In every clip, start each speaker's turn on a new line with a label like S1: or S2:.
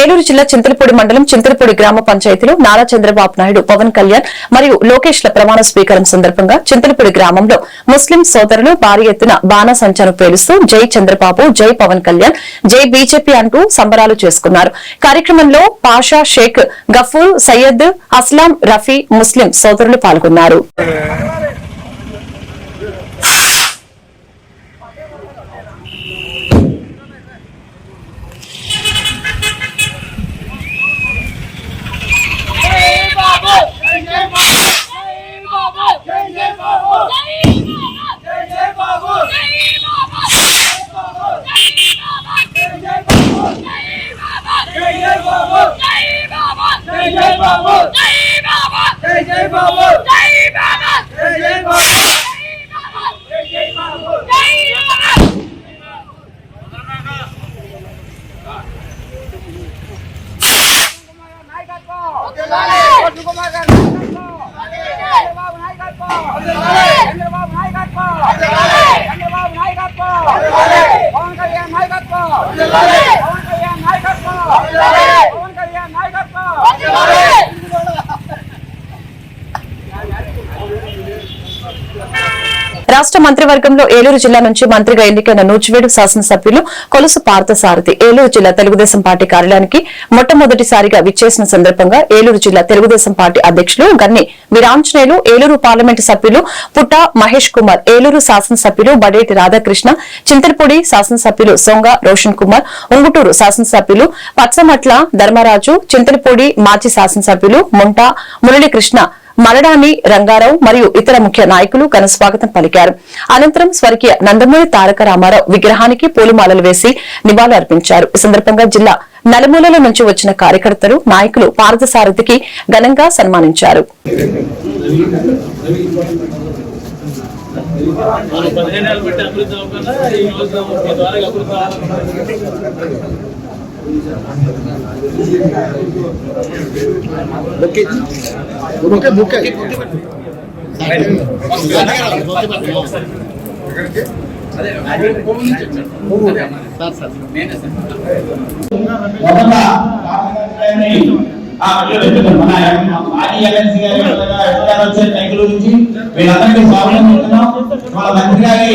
S1: ఏలూరు జిల్లా చింతలపూడి మండలం చింతలపూడి గ్రామ పంచాయతీలో నారా చంద్రబాబు నాయుడు పవన్ కళ్యాణ్ మరియు లోకేష్ ల ప్రమాణ స్వీకారం సందర్భంగా చింతలపూడి గ్రామంలో ముస్లిం సోదరులు భారీ ఎత్తున బాణసంచాను పేలుస్తూ జై చంద్రబాబు జై పవన్ కళ్యాణ్ జై బీజేపీ అంటూ సంబరాలు చేసుకున్నారు. కార్యక్రమంలో పాషా షేక్ గఫూర్ సయ్యద్ అస్లాం రఫీ ముస్లిం సోదరులు పాల్గొన్నారు.
S2: పవన్ కళ్యాణ్ నాయకత్వం పవన్ కళ్యాణ్ నాయకత్వం
S1: రాష్ట్ర మంత్రివర్గంలో ఏలూరు జిల్లా నుంచి మంత్రిగా ఎన్నికైన నూచివేడు శాసనసభ్యులు కొలుసు పార్థసారథి. ఏలూరు జిల్లా తెలుగుదేశం పార్టీ కార్యాలయానికి మొట్టమొదటిసారిగా విచ్చేసిన సందర్భంగా ఏలూరు జిల్లా తెలుగుదేశం పార్టీ అధ్యక్షులు గన్ని వీరాంజనేయులు ఏలూరు పార్లమెంటు సభ్యులు పుట్ట మహేష్ కుమార్ ఏలూరు శాసనసభ్యులు బడేటి రాధాకృష్ణ చింతలపూడి శాసనసభ్యులు సొంగ రోషన్ కుమార్ ఉంగుటూరు శాసనసభ్యులు పచ్చమట్ల ధర్మరాజు చింతలపూడి మాజీ శాసనసభ్యులు ముంటా మురళీకృష్ణ మలడాని రంగారావు మరియు ఇతర ముఖ్య నాయకులు ఘన స్వాగతం పలికారు. అనంతరం స్వర్గీయ నందమూరి తారక రామారావు విగ్రహానికి పూలమాలలు వేసి నివాళులర్పించారు ఈ సందర్భంగా జిల్లా నలుమూలల నుంచి వచ్చిన కార్యకర్తలు నాయకులు పార్థసారథికి ఘనంగా సన్మానించారు.
S3: పదిహేను నెలలు పెట్టి అభివృద్ధి అవ్వకుండా ఈ రోజు ద్వారా అభివృద్ధి అవ్వాలనుకుంటున్నాం.
S4: మొదట ఆ వీళ్ళందరికీ స్వాగతం చెప్తున్నాం వాళ్ళ మంత్రి గారి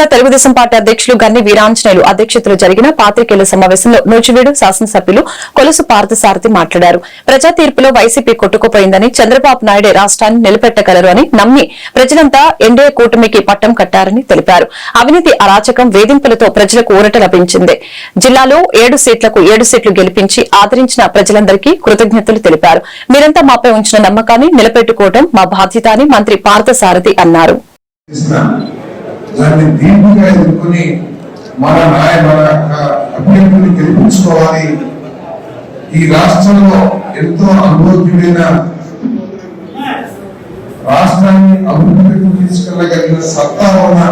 S1: జిల్లా తెలుగుదేశం పార్టీ అధ్యక్షులు గన్ని వీరాంజనేయులు అధ్యక్షతలో జరిగిన పాత్రికేయుల సమావేశంలో నూజివీడు శాసనసభ్యులు కొలుసు పార్థసారథి మాట్లాడారు. ప్రజా తీర్పులో వైసీపీ కొట్టుకుపోయిందని చంద్రబాబు నాయుడే రాష్ట్రాన్ని నిలబెట్టగలరు అని నమ్మి ప్రజలంతా ఎన్డీఏ కూటమికి పట్టం కట్టారని తెలిపారు. అవినీతి అరాచకం వేధింపులతో ప్రజలకు ఊరట లభించింది. జిల్లాలో ఏడు సీట్లకు ఏడు సీట్లు గెలిపించి ఆదరించిన ప్రజలందరికీ కృతజ్ఞతలు తెలిపారు. మీరంతా మాపై ఉంచిన నమ్మకాన్ని నిలబెట్టుకోవడం మా బాధ్యత అని మంత్రి పార్థసారథి అన్నారు.
S5: దాన్ని దీటుగా ఎదుర్కొని మన నాయ మన యొక్క గెలిపించుకోవాలి. ఈ రాష్ట్రంలో ఎంతో అనుభవజ్ఞుడైన రాష్ట్రాన్ని అభివృద్ధికి తీసుకెళ్ళగలిగిన సత్తా ఉన్న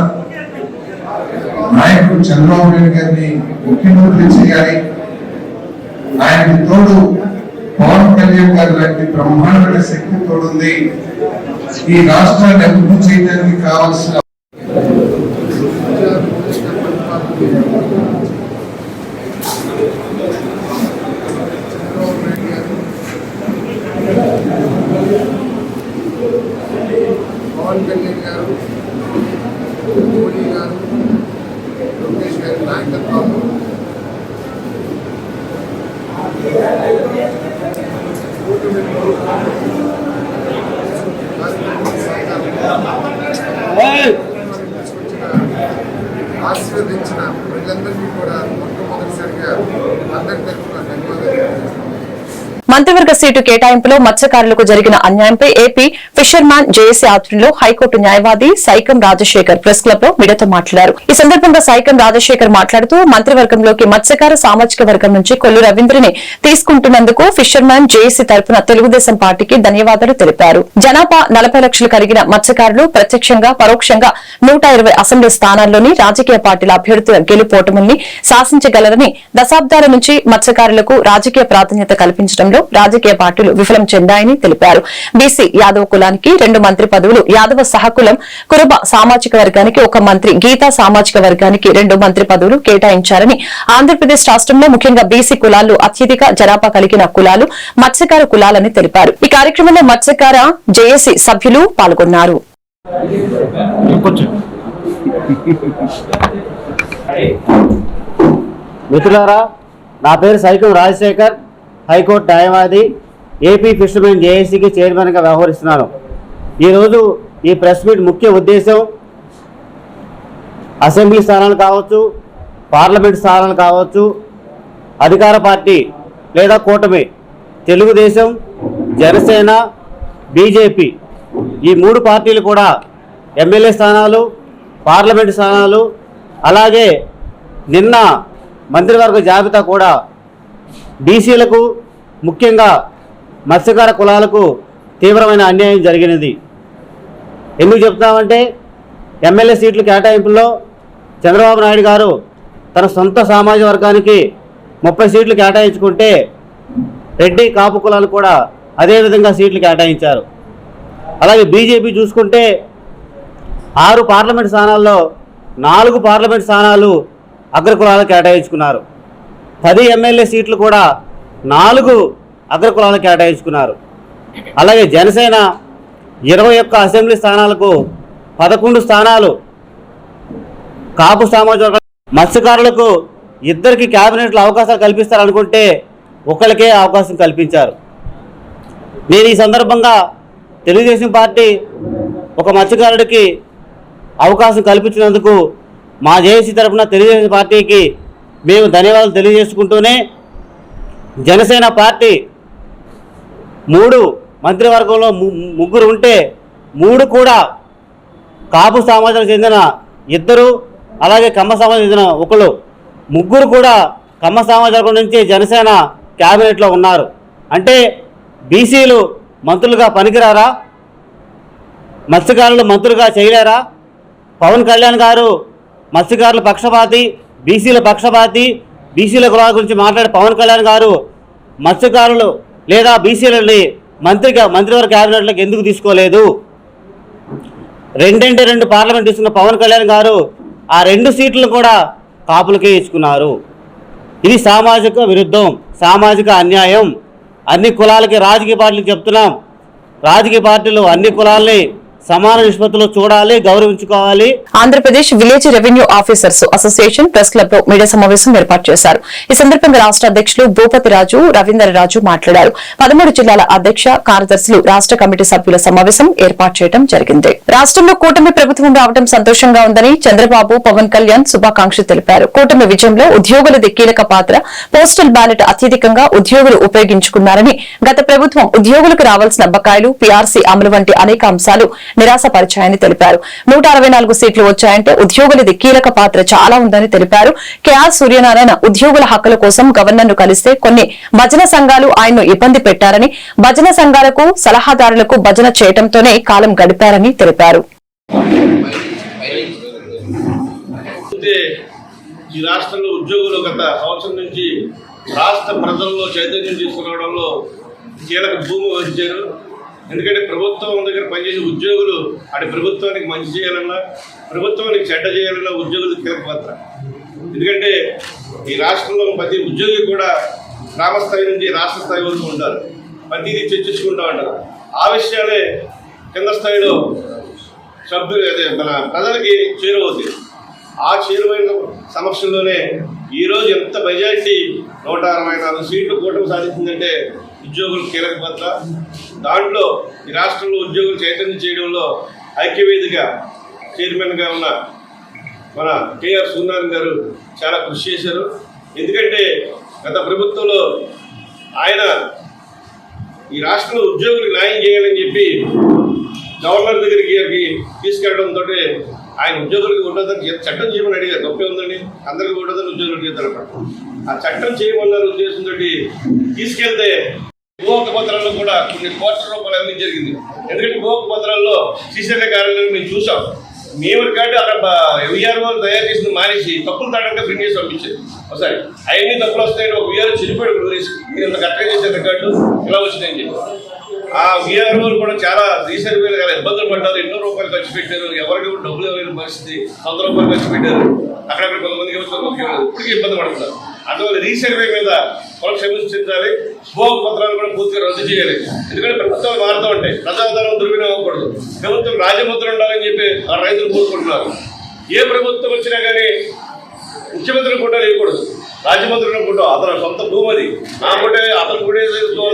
S5: నాయకుడు చంద్రబాబు నాయుడు గారిని ముఖ్యమంత్రి చేయాలి. ఆయనకి తోడు పవన్ కళ్యాణ్ గారి లాంటి బ్రహ్మాండమైన శక్తి తోడుంది. ఈ రాష్ట్రాన్ని అభివృద్ధి చేయడానికి కావాల్సిన
S6: పవన్ కళ్యాణ్ గారు మోడీ గారు లోకేష్ గారి నాయకత్వం కూటమిలో తీసుకొచ్చిన ఆశీర్వదించిన ప్రజలందరికీ కూడా మొట్టమొదటిసారిగా అందరి తరఫున ధన్యవాదాలు
S1: మంత్రివర్గ సీటు కేటాయింపులో మత్స్యకారులకు జరిగిన అన్యాయంపై A P fisherman J A C ఆధ్వర్యంలో హైకోర్టు న్యాయవాది సైకం రాజశేఖర్ ప్రెస్ క్లబ్లో మీడియాతో మాట్లాడారు. ఈ సందర్భంగా సైకం రాజశేఖర్ మాట్లాడుతూ మంత్రివర్గంలోకి మత్స్యకార సామాజిక వర్గం నుంచి కొల్లు రవీంద్రని తీసుకుంటున్నందుకు ఫిషర్మ్యాన్ జేఏసీ తరపున తెలుగుదేశం పార్టీకి ధన్యవాదాలు తెలిపారు. జనాభా నలభై లక్షలు కలిగిన మత్స్యకారులు ప్రత్యక్షంగా పరోక్షంగా నూట ఇరవై అసెంబ్లీ స్థానాల్లోని రాజకీయ పార్టీల అభ్యర్థుల గెలుపోటముల్ని శాసించగలరని దశాబ్దాల నుంచి మత్స్యకారులకు రాజకీయ ప్రాధాన్యత కల్పించడంలో రాజకీయ పార్టీలు విఫలం చెందాయని తెలిపారు. బీసీ యాదవ కులానికి రెండు మంత్రి పదవులు యాదవ సహకులం కురుబ సామాజిక వర్గానికి ఒక మంత్రి గీతా సామాజిక వర్గానికి రెండు మంత్రి పదవులు కేటాయించారని ఆంధ్రప్రదేశ్ రాష్ట్రంలో ముఖ్యంగా బీసీ కులాలు అత్యధిక జనాభా కలిగిన కులాలు మత్స్యకార కులాలని తెలిపారు. ఈ కార్యక్రమంలో మత్స్యకార జేఏసీ సభ్యులు పాల్గొన్నారు.
S7: మిత్రులారా నా పేరు సైకం రాజశేఖర్. హైకోర్టు న్యాయవాది ఏపీ ఫిషర్మెన్ జేఏసీకి చైర్మన్గా వ్యవహరిస్తున్నాను. ఈరోజు ఈ ప్రెస్ మీట్ ముఖ్య ఉద్దేశం అసెంబ్లీ స్థానాలు కావచ్చు పార్లమెంట్ స్థానాలు కావచ్చు అధికార పార్టీ లేదా కూటమి తెలుగుదేశం జనసేన బీజేపీ ఈ మూడు పార్టీలు కూడా ఎమ్మెల్యే స్థానాలు పార్లమెంట్ స్థానాలు అలాగే నిన్న మంత్రివర్గ జాబితా కూడా బీసీలకు ముఖ్యంగా మత్స్యకార కులాలకు తీవ్రమైన అన్యాయం జరిగినది. ఎందుకు చెప్తామంటే ఎమ్మెల్యే సీట్ల కేటాయింపుల్లో చంద్రబాబు నాయుడు గారు తన సొంత సామాజిక వర్గానికి ముప్పై సీట్లు కేటాయించుకుంటే రెడ్డి కాపు కులాలు కూడా అదేవిధంగా సీట్లు కేటాయించారు. అలాగే బీజేపీ చూసుకుంటే ఆరు పార్లమెంట్ స్థానాల్లో నాలుగు పార్లమెంట్ స్థానాలు అగ్రకులాలు కేటాయించుకున్నారు. పది ఎమ్మెల్యే సీట్లు కూడా నాలుగు అగ్రకులాలకు కేటాయించుకున్నారు. అలాగే జనసేన ఇరవై ఒక్క అసెంబ్లీ స్థానాలకు పదకొండు స్థానాలు కాపు సామాజిక మత్స్యకారులకు ఇద్దరికి క్యాబినెట్లో అవకాశాలు కల్పిస్తారనుకుంటే ఒకరికే అవకాశం కల్పించారు. నేను ఈ సందర్భంగా తెలుగుదేశం పార్టీ ఒక మత్స్యకారుడికి అవకాశం కల్పించినందుకు మా జేఏసీ తరఫున తెలుగుదేశం పార్టీకి మేము ధన్యవాదాలు తెలియజేసుకుంటూనే జనసేన పార్టీ మూడు మంత్రివర్గంలో ము- ముగ్గురు ఉంటే మూడు కూడా కాపు సమాజానికి చెందిన ఇద్దరు అలాగే కమ్మ సమాజం చెందిన ఒకరు ముగ్గురు కూడా కమ్మ సమాజం నుంచి జనసేన క్యాబినెట్లో ఉన్నారు. అంటే బీసీలు మంత్రులుగా పనికిరారా? మత్స్యకారులు మంత్రులుగా చేయలేరా? పవన్ కళ్యాణ్ గారు మత్స్యకారుల పక్షపాతి బీసీల పక్షపాతి బీసీల కులాల గురించి మాట్లాడే పవన్ కళ్యాణ్ గారు మత్స్యకారులు లేదా బీసీలని మంత్రిగా మంత్రివర్గ క్యాబినెట్లోకి ఎందుకు తీసుకోలేదు? రెండంటే రెండు పార్లమెంట్ తీసుకున్న పవన్ కళ్యాణ్ గారు ఆ రెండు సీట్లు కూడా కాపులకే ఇచ్చుకున్నారు. ఇది సామాజిక విరుద్ధం సామాజిక అన్యాయం. అన్ని కులాలకి రాజకీయ పార్టీలు చెప్తున్నాం. రాజకీయ పార్టీలు అన్ని కులాల్ని సమాన నిష్పత్తిలో చూడాలి గౌరవించుకోవాలి.
S1: Andhra Pradesh village revenue officers association press క్లబ్లో మీడియా సమావేశం ఏర్పాటు చేశారు. ఈ సందర్భంగా రాష్ట్ర అధ్యక్షులు భూపతి రాజు రవీందర్ రాజు మాట్లాడారు. పదమూడు జిల్లాల అధ్యక్ష కార్యదర్శులు రాష్ట్ర కమిటీ సభ్యుల సమావేశం ఏర్పాటు చేయడం జరిగింది. రాష్ట్రంలో కూటమి ప్రభుత్వం రావడం సంతోషంగా ఉందని చంద్రబాబు పవన్ కళ్యాణ్ శుభాకాంక్షలు తెలిపారు. కూటమి విజయంలో ఉద్యోగులది కీలక పాత్ర. పోస్టల్ బ్యాలెట్ అత్యధికంగా ఉద్యోగులు ఉపయోగించుకున్నారని గత ప్రభుత్వం ఉద్యోగులకు రావాల్సిన బకాయిలు పీఆర్సీ అమలు వంటి అనేక అంశాలు నిరాశపరిచాయని తెలిపారు. నూట అరవై నాలుగు సీట్లు వచ్చాయంటే ఉద్యోగులది కీలక పాత్ర చాలా ఉందని తెలిపారు. కేఆర్ సూర్యనారాయణ ఉద్యోగుల హక్కుల కోసం గవర్నర్ను కలిస్తే కొన్ని భజన సంఘాలు ఆయన్ను ఇబ్బంది పెట్టారని భజన సంఘాలకు సలహాదారులకు భజన చేయడంతోనే కాలం గడిపారని తెలిపారు.
S3: ఈ రాష్ట్రంలో ఉద్యోగులు గత సంవత్సరం నుంచి రాష్ట్ర ప్రజల్లో చైతన్యం తీసుకురావడంలో కీలక భూమి వహించారు. ఎందుకంటే ప్రభుత్వం దగ్గర పనిచేసే ఉద్యోగులు అటు ప్రభుత్వానికి మంచి చేయాలన్నా ప్రభుత్వానికి చెడ్డ చేయాలన్నా ఉద్యోగులు కీలక పాత్ర. ఎందుకంటే ఈ రాష్ట్రంలో ప్రతి ఉద్యోగి కూడా గ్రామ స్థాయి నుంచి రాష్ట్ర స్థాయి వరకు ఉంటారు. ప్రతిదీ చర్చించుకుంటూ ఉంటారు. ఆ విషయాలే కింద స్థాయిలో సభ్యులు అదే మన ప్రజలకి చేరువవుతాయి. ఆ చేరువైన సమక్షంలోనే ఈరోజు ఎంత మెజారిటీ నూట అరవై నాలుగు సీట్లు కూటమి సాధించిందంటే ఉద్యోగులు కీలక పాత్ర. దాంట్లో ఈ రాష్ట్రంలో ఉద్యోగులు చైతన్యం చేయడంలో ఐక్యవేదిక చైర్మన్గా ఉన్న మన కేఆర్ సూర్యనారాయణ గారు చాలా కృషి చేశారు. ఎందుకంటే గత ప్రభుత్వంలో ఆయన ఈ రాష్ట్రంలో ఉద్యోగులకు న్యాయం చేయాలని చెప్పి గవర్నర్ దగ్గరికి అవి తీసుకెళ్ళడంతో ఆయన ఉద్యోగులకు ఉండదని చట్టం చేయమని అడిగారు. గొప్ప ఉందండి. అందరికీ ఉండదని ఉద్యోగులు చేద్దాం ఆ చట్టం చేయమన్న ఉద్దేశంతో తీసుకెళ్తే భూహక పత్రాల్లో కూడా కొన్ని కోట్ల రూపాయలు అవినీతి జరిగింది. ఎందుకంటే భూహక పత్రాల్లో శ్రీశైల కార్యాలయం మేము చూసాం. మేము రికార్డు అక్కడ విఆర్ఓ తయారు చేసిన మానేసి తప్పులు తాడంగా ప్రింట్ చేసి పంపించారు. ఒకసారి అవన్నీ తప్పులు వస్తాయని ఒక విఆర్ఓ చెడిపోయాడు వదిలేసి మీరు ఇంత కరెక్ట్గా చేసే రికార్డు ఇలా వచ్చిందని చెప్పి. ఆ విఆర్ఓలు కూడా చాలా రీసర్వేలు చాలా ఇబ్బందులు పడ్డారు. ఎన్నో రూపాయలు ఖర్చు పెట్టారు. ఎవరికి డబ్బులు ఇవ్వలేని పరిస్థితి. వంద రూపాయలు ఖర్చు పెట్టారు. అక్కడక్కడ కొంతమందికి ఇప్పటికీ ఇబ్బంది పడుతున్నారు. అందువల్ల రీసర్వే మీద వాళ్ళు క్షమించాలి భోగ పత్రాలు కూడా పూర్తిగా రద్దు చేయాలి. ఎందుకంటే ప్రభుత్వాలు మారుతూ ఉంటాయి. ప్రజాధనం దుర్వినియోగం అవ్వకూడదు. ప్రభుత్వం రాజముద్ర ఉండాలని చెప్పి ఆ రైతులు కోరుకుంటున్నారు. ఏ ప్రభుత్వం వచ్చినా కానీ ముఖ్యమంత్రి కూడా లేకూడదు రాజమంత్రి కూడా అతను సొంత భూమి అది ఆ కూడా అతను కూడా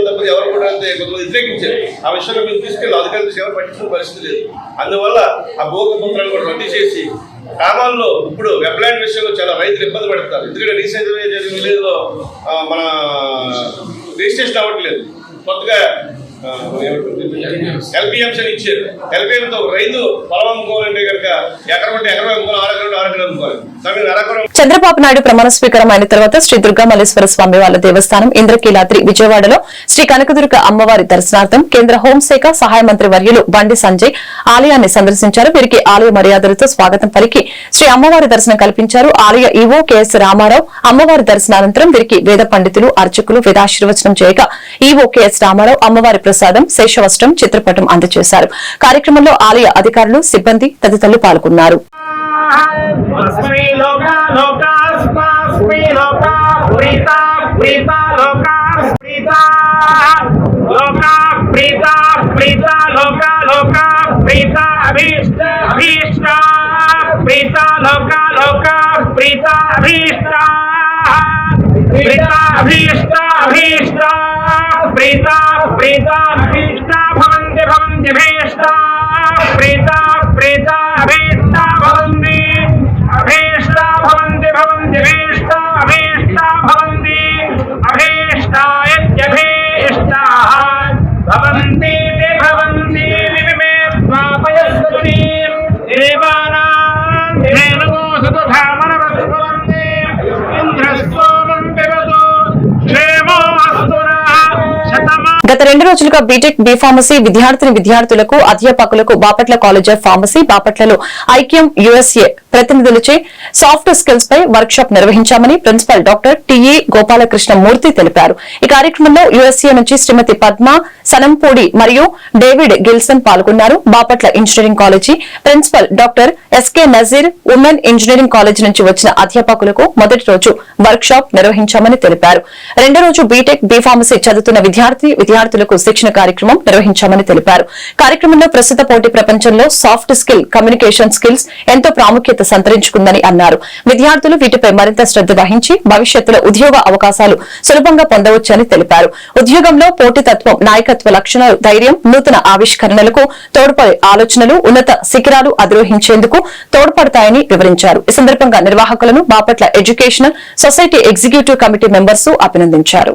S3: తప్ప ఎవరు కూడా అంతే కొంతమంది వ్యతిరేకించారు. ఆ విషయంలో మీరు తీసుకెళ్ళి అధికారులు ఎవరు పట్టించిన పరిస్థితి లేదు. అందువల్ల ఆ భోగ పత్రాలు కూడా రద్దు చేసి గ్రామాల్లో ఇప్పుడు వెబ్లాండ్ విషయంలో చాలా రైతులు ఇబ్బంది పడుతున్నారు ఎందుకంటే రీసెంట్ జరిగిన విలేజ్లో మన రిజిస్ట్రేషన్ అవ్వట్లేదు. కొత్తగా ఎల్పిఎంస్ ఇచ్చారు. ఎల్పిఎం తో రైతు పొలం అమ్ముకోవాలంటే కనుక ఎకరం అంటే ఎకరం అమ్ముకోవాలి ఎకరం ఆరు ఎకరం అమ్ముకోవాలి.
S1: చంద్రబాబు నాయుడు ప్రమాణ స్వీకారం అయిన తర్వాత శ్రీ దుర్గామల్లేశ్వర స్వామి వాళ్ళ దేవస్థానం ఇంద్రకీలాద్రి విజయవాడలో శ్రీ కనకదుర్గ అమ్మవారి దర్శనార్థం కేంద్ర హోంశాఖ సహాయ మంత్రి వర్యులు బండి సంజయ్ ఆలయాన్ని సందర్శించారు. వీరికి ఆలయ మర్యాదలతో స్వాగతం పలికి శ్రీ అమ్మవారి దర్శనం కల్పించారు. ఆలయ ఈవో కెఎస్ రామారావు అమ్మవారి దర్శనానంతరం వీరికి వేద పండితులు అర్చకులు వేదాశీర్వచనం చేయగా ఈవో కెఎస్ రామారావు అమ్మవారి ప్రసాదం శేషవస్త్రం చిత్రపటం అందజేశారు కార్యక్రమంలో ఆలయ అధికారులు సిబ్బంది తదితరులు పాల్గొన్నారు.
S2: Preetha అభీష్ట అభీష్ట Preta, preta.
S1: గత రెండు రోజులుగా బీటెక్ బి ఫార్మసీ విద్యార్థిని విద్యార్థులకు అధ్యాపకులకు బాపట్ల కాలేజ్ ఆఫ్ ఫార్మసీ బాపట్లలో ఐక్యం యుఎస్ఏ ప్రతినిధులచే సాఫ్ట్ స్కిల్స్ పై workshop నిర్వహించామని principal doctor T E Gopalakrishna Murthy తెలిపారు. ఈ కార్యక్రమంలో యుఎస్ఏ నుంచి శ్రీమతి పద్మ సనంపూడి మరియు డేవిడ్ గిల్సన్ పాల్గొన్నారు. Bapatla engineering college principal doctor S K Nazeer women engineering college నుంచి వచ్చిన అధ్యాపకులకు మొదటి రోజు వర్క్ షాప్ నిర్వహించామని తెలిపారు. రెండో రోజు బీటెక్ బి ఫార్మసీ చదువుతున్న విద్యార్థి విద్యార్థులకు శిక్షణ కార్యక్రమం నిర్వహించామని తెలిపారు. కార్యక్రమంలో ప్రస్తుత పోటీ ప్రపంచంలో సాఫ్ట్ స్కిల్ కమ్యూనికేషన్ స్కిల్స్ ఎంతో ప్రాముఖ్యత సంతరించుకుందని అన్నారు. విద్యార్థులు వీటిపై మరింత శ్రద్ధ వహించి భవిష్యత్తులో ఉద్యోగ అవకాశాలు సులభంగా పొందవచ్చని తెలిపారు. ఉద్యోగంలో పోటీతత్వం నాయకత్వ లక్షణాలు ధైర్యం నూతన ఆవిష్కరణలకు తోడ్పడే ఆలోచనలు ఉన్నత శిఖరాలు అధిరోహించేందుకు తోడ్పడతాయని వివరించారు. ఈ సందర్భంగా నిర్వాహకులను Bapatla educational society executive committee members అభినందించారు.